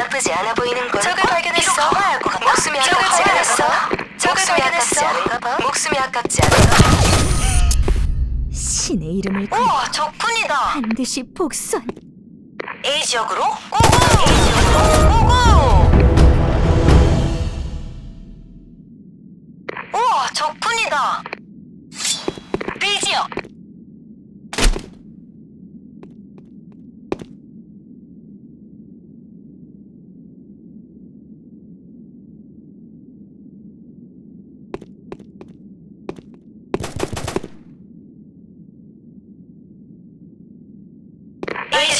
나쁘지 않아 보이는 걸. 적을 발견했어? 가봐야 할것 같아. 목숨이 아깝지 적을 발견했어? 목숨이 아깝지 않은가 신의 이름을 걸고 우와 적군이다. 반드시 복선. A 지역으로? 고고! A 지역으로? 고고!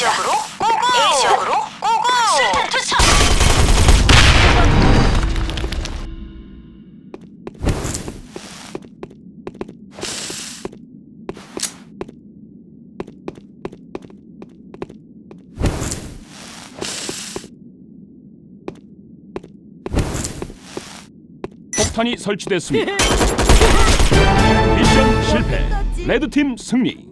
A 지역으로 고고! A 지역으로 고고! 술탄 투척! 폭탄이 설치됐습니다. 미션 실패. 레드팀 승리.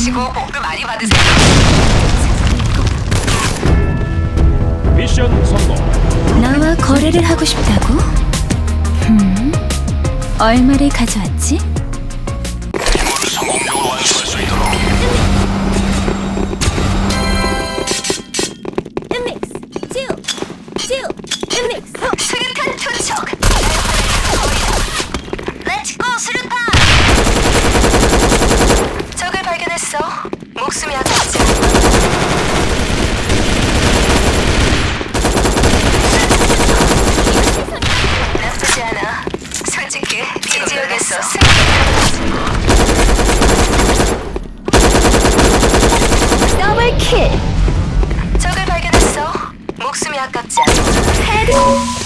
받으시고 복을 많이 받으세요. 미션 성공. 나와 거래를 하고 싶다고? 음, 얼마를 가져왔지? 킬! 적을 발견했어. 목숨이 아깝지 않아. 헤드!